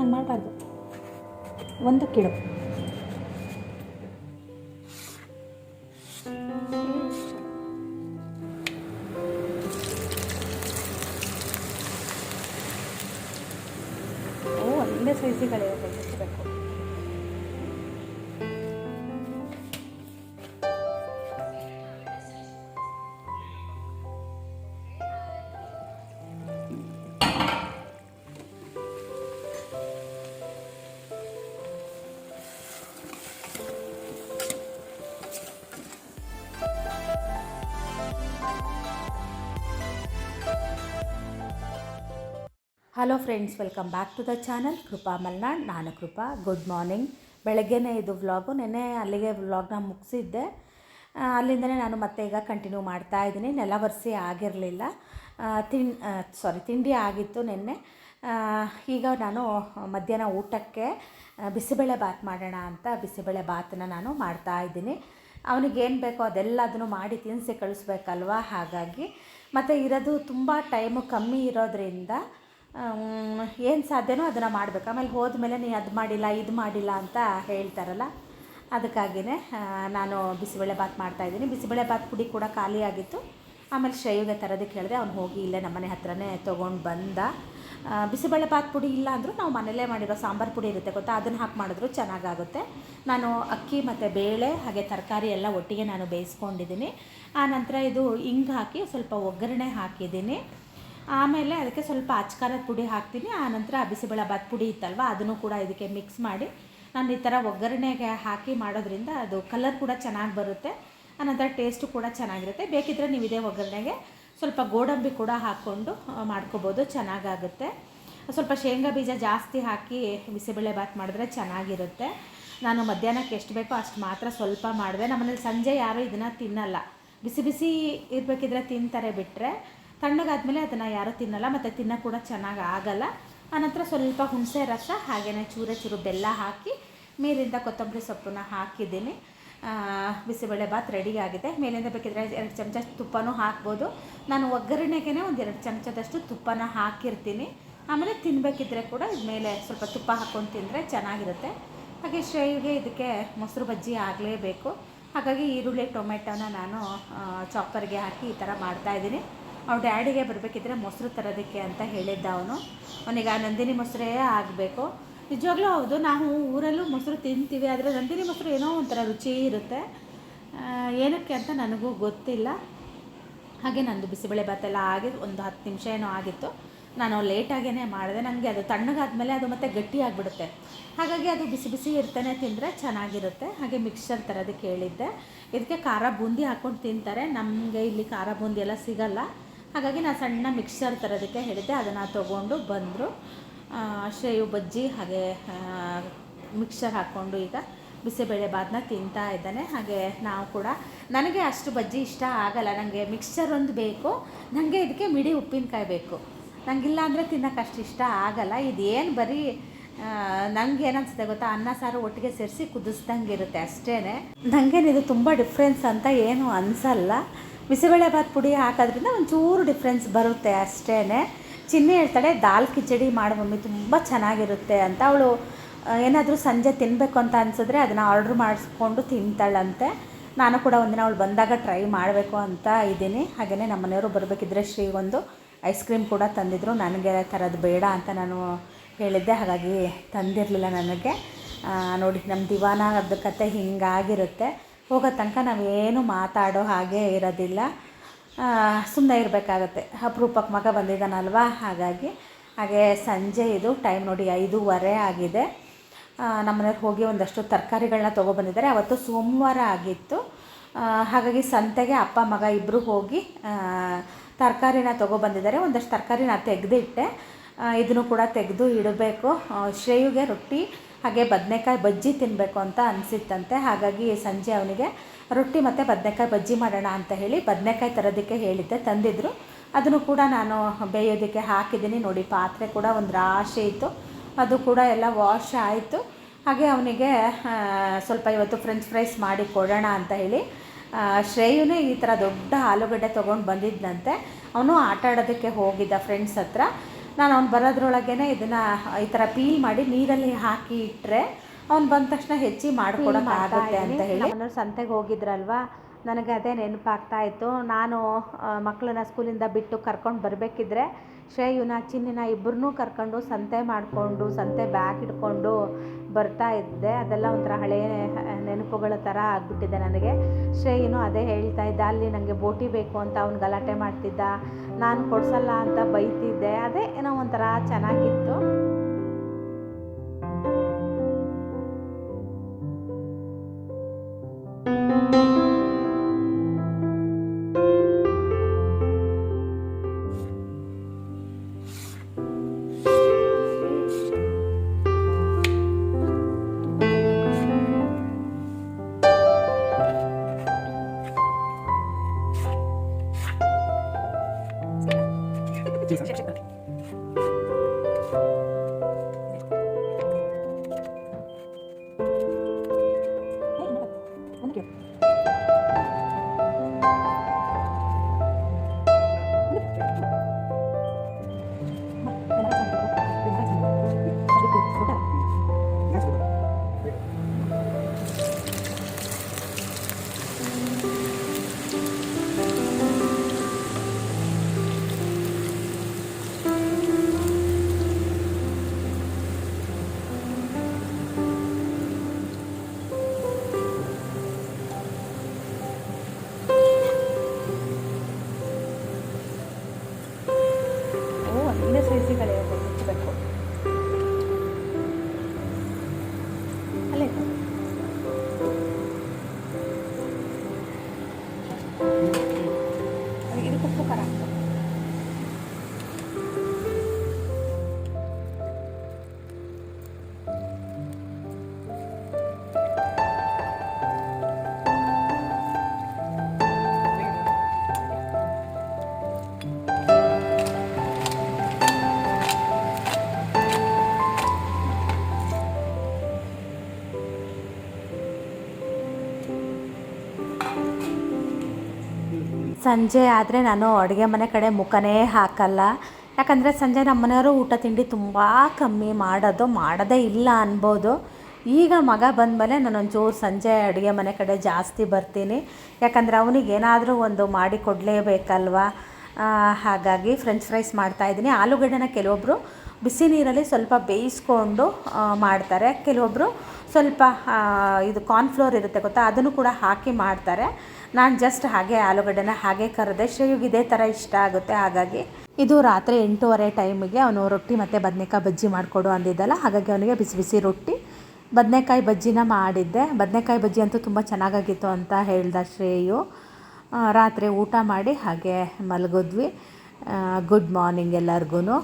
ಹಂಗೆ ಮಾಡಬಾರ್ದು. ಒಂದು ಕಿಡು hello friends welcome back to the channel Krupa Malnad ನಾನು ಕೃಪಾ ಗುಡ್ ಮಾರ್ನಿಂಗ್ ಬೆಳಗ್ಗೆನೇ ಇದು ವ್ಲಾಗು ನೆನ್ನೆ ಅಲ್ಲಿಗೆ ವ್ಲಾಗ್ನ ಮುಗಿಸಿದ್ದೆ. ಅಲ್ಲಿಂದನೇ ನಾನು ಮತ್ತೆ ಈಗ ಕಂಟಿನ್ಯೂ ಮಾಡ್ತಾ ಇದ್ದೀನಿ. ನೆಲ ಒರೆಸಿ ಆಗಿರಲಿಲ್ಲ. ತಿನ್ ಸಾರಿ ತಿಂಡಿ ಆಗಿತ್ತು ನಿನ್ನೆ. ಈಗ ನಾನು ಮಧ್ಯಾಹ್ನ ಊಟಕ್ಕೆ ಬಿಸಿಬೇಳೆ ಬಾತ್ ಮಾಡೋಣ ಅಂತ ಬಿಸಿಬೇಳೆ ಬಾತನ್ನ ನಾನು ಮಾಡ್ತಾ ಇದ್ದೀನಿ. ಅವನಿಗೆ ಏನು ಬೇಕೋ ಅದೆಲ್ಲದನ್ನು ಮಾಡಿ ತಿನ್ನಿಸಿ ಕಳಿಸ್ಬೇಕಲ್ವ? ಹಾಗಾಗಿ ಮತ್ತು ಇರೋದು ತುಂಬ ಟೈಮು ಕಮ್ಮಿ ಇರೋದ್ರಿಂದ ಏನು ಸಾಧ್ಯನೋ ಅದನ್ನು ಮಾಡಬೇಕು. ಆಮೇಲೆ ಹೋದ್ಮೇಲೆ ನೀ ಅದು ಮಾಡಿಲ್ಲ ಇದು ಮಾಡಿಲ್ಲ ಅಂತ ಹೇಳ್ತಾರಲ್ಲ? ಅದಕ್ಕಾಗಿಯೇ ನಾನು ಬಿಸಿಬೇಳೆ ಬಾತ್ ಮಾಡ್ತಾಯಿದ್ದೀನಿ ಬಿಸಿಬೇಳೆ ಬಾತ್ ಪುಡಿ ಕೂಡ ಖಾಲಿ ಆಗಿತ್ತು. ಆಮೇಲೆ ಶ್ರೇಯುಗೆ ತರೋದಕ್ಕೆ ಹೇಳಿದೆ ಅವ್ನು ಹೋಗಿ ಇಲ್ಲೇ ನಮ್ಮನೆ ಹತ್ರನೇ ತೊಗೊಂಡು ಬಂದ. ಆ, ಬಿಸಿಬೇಳೆ ಬಾತ್ ಪುಡಿ ಇಲ್ಲ ಅಂದರೂ ನಾವು ಮನೇಲೇ ಮಾಡಿರೋ ಸಾಂಬಾರು ಪುಡಿ ಇರುತ್ತೆ ಗೊತ್ತಾ? ಅದನ್ನು ಹಾಕಿ ಮಾಡಿದ್ರು ಚೆನ್ನಾಗಾಗುತ್ತೆ. ನಾನು ಅಕ್ಕಿ ಮತ್ತು ಬೇಳೆ ಹಾಗೆ ತರಕಾರಿ ಎಲ್ಲ ಒಟ್ಟಿಗೆ ನಾನು ಬೇಯಿಸ್ಕೊಂಡಿದ್ದೀನಿ. ಆನಂತರ ಇದು ಹಿಂಗೆ ಹಾಕಿ ಸ್ವಲ್ಪ ಒಗ್ಗರಣೆ ಹಾಕಿದ್ದೀನಿ. ಆಮೇಲೆ ಅದಕ್ಕೆ ಸ್ವಲ್ಪ ಅಚ್ಕಾರದ ಪುಡಿ ಹಾಕ್ತೀನಿ. ಆನಂತರ ಬಿಸಿಬೇಳೆ ಬಾತ್ ಪುಡಿ ಇತ್ತಲ್ವ ಅದನ್ನು ಕೂಡ ಇದಕ್ಕೆ ಮಿಕ್ಸ್ ಮಾಡಿ. ನಾನು ಈ ಥರ ಒಗ್ಗರಣೆಗೆ ಹಾಕಿ ಮಾಡೋದ್ರಿಂದ ಅದು ಕಲರ್ ಕೂಡ ಚೆನ್ನಾಗಿ ಬರುತ್ತೆ. ಆನಂತರ ಟೇಸ್ಟು ಕೂಡ ಚೆನ್ನಾಗಿರುತ್ತೆ. ಬೇಕಿದ್ದರೆ ನೀವು ಇದೇ ಒಗ್ಗರಣೆಗೆ ಸ್ವಲ್ಪ ಗೋಡಂಬಿ ಕೂಡ ಹಾಕ್ಕೊಂಡು ಆ, ಮಾಡ್ಕೋಬೋದು. ಚೆನ್ನಾಗಾಗುತ್ತೆ. ಸ್ವಲ್ಪ ಶೇಂಗಾ ಬೀಜ ಜಾಸ್ತಿ ಹಾಕಿ ಬಿಸಿಬೇಳೆ ಬಾತ್ ಮಾಡಿದ್ರೆ ಚೆನ್ನಾಗಿರುತ್ತೆ. ನಾನು ಮಧ್ಯಾಹ್ನಕ್ಕೆ ಎಷ್ಟು ಬೇಕೋ ಅಷ್ಟು ಮಾತ್ರ ಸ್ವಲ್ಪ ಮಾಡಿದೆ. ನಮ್ಮನೇಲಿ ಸಂಜೆ ಯಾರೂ ಇದನ್ನು ತಿನ್ನಲ್ಲ. ಬಿಸಿ ಬಿಸಿ ಇರಬೇಕಿದ್ರೆ ತಿಂತಾರೆ ಬಿಟ್ಟರೆ ತಣ್ಣಗಾದ್ಮೇಲೆ ಅದನ್ನು ಯಾರೂ ತಿನ್ನಲ್ಲ, ಮತ್ತು ತಿನ್ನೋ ಕೂಡ ಚೆನ್ನಾಗಿ ಆಗಲ್ಲ. ಆನಂತರ ಸ್ವಲ್ಪ ಹುಣಸೆ ರಸ ಹಾಗೆಯೇ ಚೂರು ಚೂರು ಬೆಲ್ಲ ಹಾಕಿ, ಮೇಲಿಂದ ಕೊತ್ತಂಬರಿ ಸೊಪ್ಪನ್ನ ಹಾಕಿದ್ದೀನಿ. ಬಿಸಿಬೇಳೆಬಾತ್ ಆಗಿದೆ. ಮೇಲಿಂದ ಬೇಕಿದ್ರೆ ಎರಡು ಚಮಚ ತುಪ್ಪನೂ ಹಾಕ್ಬೋದು. ನಾನು ಒಗ್ಗರಣೆಗೆ ಒಂದು ಎರಡು ಚಮಚದಷ್ಟು ತುಪ್ಪನ ಹಾಕಿರ್ತೀನಿ. ಆಮೇಲೆ ತಿನ್ನಬೇಕಿದ್ರೆ ಕೂಡ ಇದ್ಮೇಲೆ ಸ್ವಲ್ಪ ತುಪ್ಪ ಹಾಕ್ಕೊಂಡು ತಿಂದರೆ ಚೆನ್ನಾಗಿರುತ್ತೆ. ಹಾಗೆ ಶ್ರೇಯಿಗೆ ಇದಕ್ಕೆ ಮೊಸರು ಬಜ್ಜಿ ಆಗಲೇಬೇಕು. ಹಾಗಾಗಿ ಈರುಳ್ಳಿ, ಟೊಮೆಟೊನ ನಾನು ಚಾಪರ್ಗೆ ಹಾಕಿ ಈ ಥರ ಮಾಡ್ತಾಯಿದ್ದೀನಿ ಅವ್ರ ಡ್ಯಾಡಿಗೆ ಬರಬೇಕಿದ್ರೆ ಮೊಸರು ತರೋದಕ್ಕೆ ಅಂತ ಹೇಳಿದ್ದ ಅವನು. ಅವನಿಗೆ, ಆ ನಂದಿನಿ ಮೊಸರೇ ಆಗಬೇಕು. ನಿಜವಾಗ್ಲೂ ಹೌದು, ನಾವು ಊರಲ್ಲೂ ಮೊಸರು ತಿಂತೀವಿ, ಆದರೆ ನಂದಿನಿ ಮೊಸರು ಏನೋ ಒಂಥರ ರುಚಿ ಇರುತ್ತೆ. ಏನಕ್ಕೆ ಅಂತ ನನಗೂ ಗೊತ್ತಿಲ್ಲ. ಹಾಗೆ ನಂದು ಬಿಸಿಬೇಳೆ ಭಾತೆಲ್ಲ ಆಗಿ ಒಂದು ಹತ್ತು ನಿಮಿಷ ಏನೋ ಆಗಿತ್ತು. ನಾನು ಲೇಟಾಗೇ ಮಾಡಿದೆ. ನನಗೆ ಅದು ತಣ್ಣಗಾದಮೇಲೆ ಅದು ಮತ್ತೆ ಗಟ್ಟಿ ಆಗಿಬಿಡುತ್ತೆ. ಹಾಗಾಗಿ ಅದು ಬಿಸಿ ಬಿಸಿ ಇರ್ತಾನೆ ತಿಂದರೆ ಚೆನ್ನಾಗಿರುತ್ತೆ. ಹಾಗೆ ಮಿಕ್ಸ್ಚರ್ ತರೋದಕ್ಕೆ ಹೇಳಿದ್ದೆ. ಇದಕ್ಕೆ ಖಾರ ಬೂಂದಿ ಹಾಕ್ಕೊಂಡು ತಿಂತಾರೆ. ನಮಗೆ ಇಲ್ಲಿ ಖಾರ ಬೂಂದಿ ಎಲ್ಲ ಸಿಗಲ್ಲ. ಹಾಗಾಗಿ ನಾನು ಸಣ್ಣ ಮಿಕ್ಸರ್ ತರೋದಕ್ಕೆ ಹೇಳಿದ್ದೆ, ಅದನ್ನು ತೊಗೊಂಡು ಬಂದರು. ಶ್ರೇಯು ಬಜ್ಜಿ ಹಾಗೆ ಮಿಕ್ಸರ್ ಹಾಕ್ಕೊಂಡು ಈಗ ಬಿಸಿಬೇಳೆ ಬಾತನ್ನ ತಿಂತಾ ಇದ್ದಾನೆ. ಹಾಗೆ ನಾವು ಕೂಡ, ನನಗೆ ಅಷ್ಟು ಬಜ್ಜಿ ಇಷ್ಟ ಆಗಲ್ಲ. ನನಗೆ ಮಿಕ್ಸರ್ ಒಂದು ಬೇಕು ನನಗೆ ಇದಕ್ಕೆ ಮಿಡಿ ಉಪ್ಪಿನಕಾಯಿ ಬೇಕು. ನನಗಿಲ್ಲ ಅಂದರೆ ತಿನ್ನೋಕೆ ಅಷ್ಟು ಇಷ್ಟ ಆಗಲ್ಲ. ಇದೇನು ಬರೀ ನನಗೆ ಏನನ್ಸುತ್ತೆ ಗೊತ್ತಾ? ಅನ್ನ, ಸಾರು ಒಟ್ಟಿಗೆ ಸೇರಿಸಿ ಕುದಿಸ್ದಂಗೆ ಇರುತ್ತೆ ಅಷ್ಟೇ ಇದು ತುಂಬ ಡಿಫ್ರೆನ್ಸ್ ಅಂತ ಏನು ಅನಿಸಲ್ಲ. ಬಿಸಿಬೇಳೆ ಬಾತ್ ಪುಡಿ ಹಾಕೋದ್ರಿಂದ ಒಂಚೂರು ಡಿಫ್ರೆನ್ಸ್ ಬರುತ್ತೆ ಅಷ್ಟೇ ಚಿನ್ನಿ ಹೇಳ್ತಾಳೆ, ದಾಲ್ ಕಿಚಡಿ ಮಾಡು ಮಮ್ಮಿ, ತುಂಬ ಚೆನ್ನಾಗಿರುತ್ತೆ ಅಂತ. ಅವಳು ಏನಾದರೂ ಸಂಜೆ ತಿನ್ನಬೇಕು ಅಂತ ಅನಿಸಿದ್ರೆ ಅದನ್ನು ಆರ್ಡ್ರ್ ಮಾಡಿಸ್ಕೊಂಡು ತಿಂತಾಳಂತೆ. ನಾನು ಕೂಡ ಒಂದಿನ ಅವಳು ಬಂದಾಗ ಟ್ರೈ ಮಾಡಬೇಕು ಅಂತ ಇದ್ದೀನಿ. ಹಾಗೆಯೇ ನಮ್ಮ ಮನೆಯವರು ಬರಬೇಕಿದ್ರೆ ಶ್ರೀಗೊಂದು ಐಸ್ ಕ್ರೀಮ್ ಕೂಡ ತಂದಿದ್ರು. ನನಗೆ ಥರದ್ದು ಬೇಡ ಅಂತ ನಾನು ಹೇಳಿದ್ದೆ, ಹಾಗಾಗಿ ತಂದಿರಲಿಲ್ಲ ನನಗೆ. ನೋಡಿ ನಮ್ಮ ದಿವಾನದ ಕತೆ ಹಿಂಗಾಗಿರುತ್ತೆ. ಹೋಗೋ ತನಕ ನಾವೇನು ಮಾತಾಡೋ ಹಾಗೆ ಇರೋದಿಲ್ಲ. ಸುಮ್ಮನೆ ಇರಬೇಕಾಗತ್ತೆ. ಅಪರೂಪಕ್ಕೆ ಮಗ ಬಂದಿದ್ದಾನಲ್ವಾ? ಹಾಗಾಗಿ, ಹಾಗೆ ಸಂಜೆ ಇದು ಟೈಮ್ ನೋಡಿ ಐದೂವರೆ ಆಗಿದೆ. ನಮ್ಮ ಮನೆಯವ್ರು ಹೋಗಿ ಒಂದಷ್ಟು ತರಕಾರಿಗಳನ್ನ ತೊಗೊಬಂದಿದ್ದಾರೆ ಅವತ್ತು ಸೋಮವಾರ ಆಗಿತ್ತು. ಹಾಗಾಗಿ ಸಂತೆಗೆ ಅಪ್ಪ, ಮಗ ಇಬ್ಬರು ಹೋಗಿ ತರಕಾರಿನ ತೊಗೊಬಂದಿದ್ದಾರೆ ಒಂದಷ್ಟು ತರಕಾರಿನ ತೆಗೆದಿಟ್ಟೆ. ಇದನ್ನು ಕೂಡ ತೆಗೆದು ಇಡಬೇಕು. ಶ್ರೇಯುಗೆ ರೊಟ್ಟಿ ಹಾಗೆ ಬದನೆಕಾಯಿ ಬಜ್ಜಿ ತಿನ್ನಬೇಕು ಅಂತ ಅನಿಸಿತ್ತಂತೆ. ಹಾಗಾಗಿ ಸಂಜೆ ಅವನಿಗೆ ರೊಟ್ಟಿ ಮತ್ತು ಬದನೆಕಾಯಿ ಬಜ್ಜಿ ಮಾಡೋಣ ಅಂತ ಹೇಳಿ ಬದನೆಕಾಯಿ ತರೋದಕ್ಕೆ ಹೇಳಿದ್ದೆ ತಂದಿದ್ದರು ಅದನ್ನು ಕೂಡ ನಾನು ಬೇಯೋದಕ್ಕೆ ಹಾಕಿದ್ದೀನಿ. ನೋಡಿ, ಪಾತ್ರೆ ಕೂಡ ಒಂದು ರಾಶಿ ಇತ್ತು. ಅದು ಕೂಡ ಎಲ್ಲ ವಾಶ್ ಆಯಿತು. ಹಾಗೆ ಅವನಿಗೆ ಸ್ವಲ್ಪ ಇವತ್ತು ಫ್ರೆಂಚ್ ಫ್ರೈಸ್ ಮಾಡಿ ಕೊಡೋಣ ಅಂತ ಹೇಳಿ ಶ್ರೇಯುನೇ ಈ ಥರ ದೊಡ್ಡ ಆಲೂಗಡ್ಡೆ ತೊಗೊಂಡು ಬಂದಿದ್ದಂತೆ ಅವನು ಆಟ ಆಡೋದಕ್ಕೆ ಹೋಗಿದ್ದ ಫ್ರೆಂಡ್ಸ್ ಹತ್ರ. ನಾನು ಅವ್ನು ಬರೋದ್ರೊಳಗೇ ಇದನ್ನು ಈ ಥರ ಪೀಲ್ ಮಾಡಿ ನೀರಲ್ಲಿ ಹಾಕಿ ಇಟ್ಟರೆ ಅವ್ನು ಬಂದ ತಕ್ಷಣ ಹೆಚ್ಚಿ ಮಾಡ್ಕೊಡೋಕ್ಕಾಗುತ್ತೆ ಅಂತ ಹೇಳಿ. ನಾನು ಸಂತೆಗೆ ಹೋಗಿದ್ರಲ್ವಾ? ನನಗೆ ಅದೇ ನೆನಪಾಗ್ತಾ ಇತ್ತು. ನಾನು ಮಕ್ಕಳನ್ನ ಸ್ಕೂಲಿಂದ ಬಿಟ್ಟು ಕರ್ಕೊಂಡು ಬರಬೇಕಿದ್ರೆ ಶ್ರೇಯುನ ಚಿನ್ನಿನ ಇಬ್ಬರನ್ನೂ ಕರ್ಕೊಂಡು ಸಂತೆ ಮಾಡಿಕೊಂಡು, ಸಂತೆ ಬ್ಯಾಗ್ ಇಟ್ಕೊಂಡು ಬರ್ತಾ ಇದ್ದೆ. ಅದೆಲ್ಲ ಒಂಥರ ಹಳೆಯ ನೆನಪುಗಳ ಥರ ಆಗಿಬಿಟ್ಟಿದೆ ನನಗೆ. ಶ್ರೇಯುನು ಅದೇ ಹೇಳ್ತಾ ಇದ್ದ, ಅಲ್ಲಿ ನನಗೆ ಬೋಟಿ ಬೇಕು ಅಂತ ಅವ್ನು ಗಲಾಟೆ ಮಾಡ್ತಿದ್ದ. ನಾನು ಕೊಡ್ಸಲ್ಲ ಅಂತ ಬೈತಿದ್ದೆ. ಅದೇ ಏನೋ ಒಂಥರ ಚೆನ್ನಾಗಿತ್ತು. ಸಂಜೆ ಆದರೆ ನಾನು ಅಡುಗೆ ಮನೆ ಕಡೆ ಮುಖನೇ ಹಾಕಲ್ಲ. ಯಾಕಂದರೆ ಸಂಜೆ ನಮ್ಮ ಮನೆಯವರು ಊಟ ತಿಂಡಿ ತುಂಬ ಕಮ್ಮಿ ಮಾಡೋದು, ಮಾಡೋದೇ ಇಲ್ಲ ಅನ್ಬೋದು. ಈಗ ಮಗ ಬಂದಮೇಲೆ ನಾನು ಒಂಚೂರು ಸಂಜೆ ಅಡುಗೆ ಮನೆ ಕಡೆ ಜಾಸ್ತಿ ಬರ್ತೀನಿ. ಯಾಕಂದರೆ ಅವನಿಗೆ ಏನಾದರೂ ಒಂದು ಮಾಡಿ ಕೊಡಲೇಬೇಕಲ್ವ? ಹಾಗಾಗಿ ಫ್ರೆಂಚ್ ಫ್ರೈಸ್ ಮಾಡ್ತಾಯಿದ್ದೀನಿ ಆಲೂಗಡ್ಡೆನ ಕೆಲವೊಬ್ಬರು ಬಿಸಿ ನೀರಲ್ಲಿ ಸ್ವಲ್ಪ ಬೇಯಿಸ್ಕೊಂಡು ಮಾಡ್ತಾರೆ. ಕೆಲವೊಬ್ಬರು ಸ್ವಲ್ಪ ಇದು ಕಾರ್ನ್ಫ್ಲೋರ್ ಇರುತ್ತೆ ಗೊತ್ತಾ? ಅದನ್ನು ಕೂಡ ಹಾಕಿ ಮಾಡ್ತಾರೆ. ನಾನು ಜಸ್ಟ್ ಹಾಗೆ ಆಲೂಗಡ್ಡೆನ ಹಾಗೆ ಕರೆದೆ, ಶ್ರೇಯುಗೆ ಇದೇ ಥರ ಇಷ್ಟ ಆಗುತ್ತೆ. ಹಾಗಾಗಿ ಇದು ರಾತ್ರಿ ಎಂಟೂವರೆ ಟೈಮಿಗೆ ಅವನು ರೊಟ್ಟಿ ಮತ್ತು ಬದನೆಕಾಯಿ ಬಜ್ಜಿ ಮಾಡಿಕೊಡು ಅಂದಿದ್ದಲ್ಲ, ಹಾಗಾಗಿ ಅವನಿಗೆ ಬಿಸಿ ಬಿಸಿ ರೊಟ್ಟಿ. ಬದನೆಕಾಯಿ ಬಜ್ಜಿನ ಮಾಡಿದ್ದೆ. ಬದನೆಕಾಯಿ ಬಜ್ಜಿ ಅಂತೂ ತುಂಬ ಚೆನ್ನಾಗಾಗಿತ್ತು ಅಂತ ಹೇಳ್ದ ಶ್ರೇಯು. ರಾತ್ರಿ ಊಟ ಮಾಡಿ ಹಾಗೆ ಮಲಗಿದ್ವಿ. ಗುಡ್ ಮಾರ್ನಿಂಗ್ ಎಲ್ಲರಿಗೂ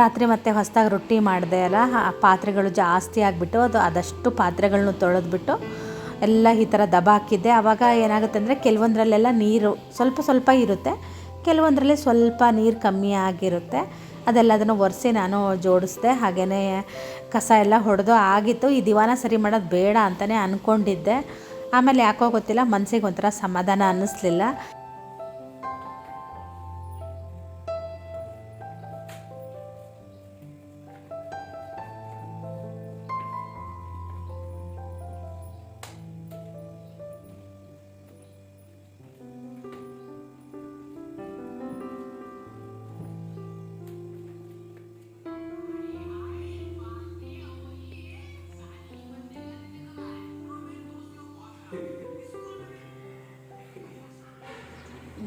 ರಾತ್ರಿ ಮತ್ತೆ ಹೊಸದಾಗಿ ರೊಟ್ಟಿ ಮಾಡಿದೆ ಅಲ್ಲ ಪಾತ್ರೆಗಳು ಜಾಸ್ತಿ ಆಗಿಬಿಟ್ಟು ಅದು ಆದಷ್ಟು ಪಾತ್ರೆಗಳನ್ನ ತೊಳೆದ್ಬಿಟ್ಟು ಎಲ್ಲ ಈ ಥರ ದಬ ಹಾಕಿದ್ದೆ. ಆವಾಗ ಏನಾಗುತ್ತೆ ಅಂದರೆ ಕೆಲವೊಂದರಲ್ಲೆಲ್ಲ ನೀರು ಸ್ವಲ್ಪ ಸ್ವಲ್ಪ ಇರುತ್ತೆ, ಕೆಲವೊಂದರಲ್ಲಿ ಸ್ವಲ್ಪ ನೀರು ಕಮ್ಮಿ ಆಗಿರುತ್ತೆ. ಅದೆಲ್ಲದನ್ನು ಒರೆಸಿ ನಾನು ಜೋಡಿಸ್ದೆ. ಹಾಗೆಯೇ ಕಸ ಎಲ್ಲ ಹೊಡೆದು ಆಗಿತ್ತು. ಈ ದಿವಾನ ಸರಿ ಮಾಡೋದು ಬೇಡ ಅಂತಲೇ ಅಂದ್ಕೊಂಡಿದ್ದೆ ಆಮೇಲೆ ಯಾಕೋ ಗೊತ್ತಿಲ್ಲ ಮನಸ್ಸಿಗೆ ಒಂಥರ ಸಮಾಧಾನ ಅನ್ನಿಸ್ಲಿಲ್ಲ.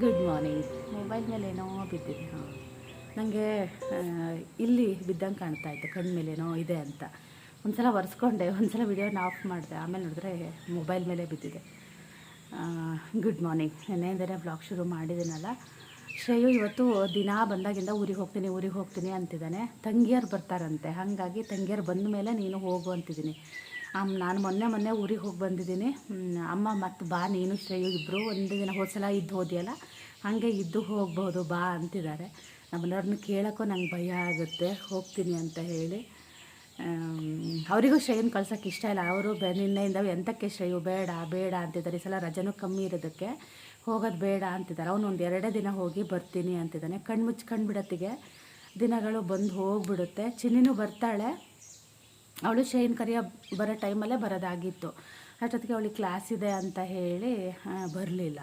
ಗುಡ್ ಮಾರ್ನಿಂಗ್ ಮೊಬೈಲ್ ಮೇಲೆ ಏನೋ ಬಿದ್ದಿದೆ. ಹಾಂ. ನನಗೆ ಇಲ್ಲಿ ಬಿದ್ದಂಗೆ ಕಾಣ್ತಾ ಇತ್ತು. ಕಣ್ಣು ಏನೋ ಇದೆ ಅಂತ. ಒಂದ್ಸಲ ಒರೆಸ್ಕೊಂಡೆ, ಒಂದ್ಸಲ ವಿಡಿಯೋನ ಆಫ್ ಮಾಡಿದೆ. ಆಮೇಲೆ ನೋಡಿದ್ರೆ ಮೊಬೈಲ್ ಮೇಲೆ ಬಿದ್ದಿದೆ. ಗುಡ್ ಮಾರ್ನಿಂಗ್ ನೆನ್ನೆಯಿಂದಲೇ ಬ್ಲಾಗ್ ಶುರು ಮಾಡಿದ್ದೀನಲ್ಲ ಶ್ರೇಯು ಇವತ್ತು ದಿನ ಬಂದಾಗಿಂದ ಊರಿಗೆ ಹೋಗ್ತೀನಿ ಊರಿಗೆ ಹೋಗ್ತೀನಿ ಅಂತಿದ್ದಾನೆ. ತಂಗಿಯರು ಬರ್ತಾರಂತೆ. ಹಾಗಾಗಿ ತಂಗಿಯರು ಬಂದ ಮೇಲೆ ನೀನು ಹೋಗು ಅಂತಿದ್ದೀನಿ. ನಾನು ಮೊನ್ನೆ ಮೊನ್ನೆ ಊರಿಗೆ ಹೋಗಿ ಬಂದಿದ್ದೀನಿ. ಅಮ್ಮ ಮತ್ತು ಬಾ, ನೀನು, ಶ್ರೇಯು ಇಬ್ಬರು ಒಂದು ದಿನ ಹೋದ ಸಲ ಇದ್ದು ಹೋದ್ಯಲ್ಲ? ಹಾಗೆ ಇದ್ದು ಹೋಗ್ಬೋದು, ಬಾ ಅಂತಿದ್ದಾರೆ. ನಮ್ಮನೆಯವ್ರನ್ನ ಕೇಳೋಕ್ಕೂ ನಂಗೆ ಭಯ ಆಗುತ್ತೆ. ಹೋಗ್ತೀನಿ ಅಂತ ಹೇಳಿ. ಅವರಿಗೂ ಶ್ರೇಯನ್ ಕಳ್ಸೋಕ್ಕೆ ಇಷ್ಟ ಇಲ್ಲ. ಅವರು ಬೆ, ನಿನ್ನೆಯಿಂದ ಎಂಥಕ್ಕೆ ಶ್ರೇಯು, ಬೇಡ ಬೇಡ ಅಂತಿದ್ದಾರೆ. ಈ ಸಲ ರಜನೂ ಕಮ್ಮಿ ಇರೋದಕ್ಕೆ ಹೋಗೋದು ಬೇಡ ಅಂತಿದ್ದಾರೆ. ಅವನು ಒಂದು ಎರಡೇ ದಿನ ಹೋಗಿ ಬರ್ತೀನಿ ಅಂತಿದ್ದಾನೆ. ಕಣ್ಮುಚ್ಚಿ ಕಣ್ಬಿಡತ್ತಿಗೆ ದಿನಗಳು ಬಂದು ಹೋಗ್ಬಿಡುತ್ತೆ. ಚಿನ್ನಿನೂ ಬರ್ತಾಳೆ. ಅವಳು ಶೈನ್ ಕರಿಯ ಬರೋ ಟೈಮಲ್ಲೇ ಬರೋದಾಗಿತ್ತು. ಅಷ್ಟೊತ್ತಿಗೆ ಅವಳಿಗೆ ಕ್ಲಾಸ್ ಇದೆ ಅಂತ ಹೇಳಿ ಬರಲಿಲ್ಲ.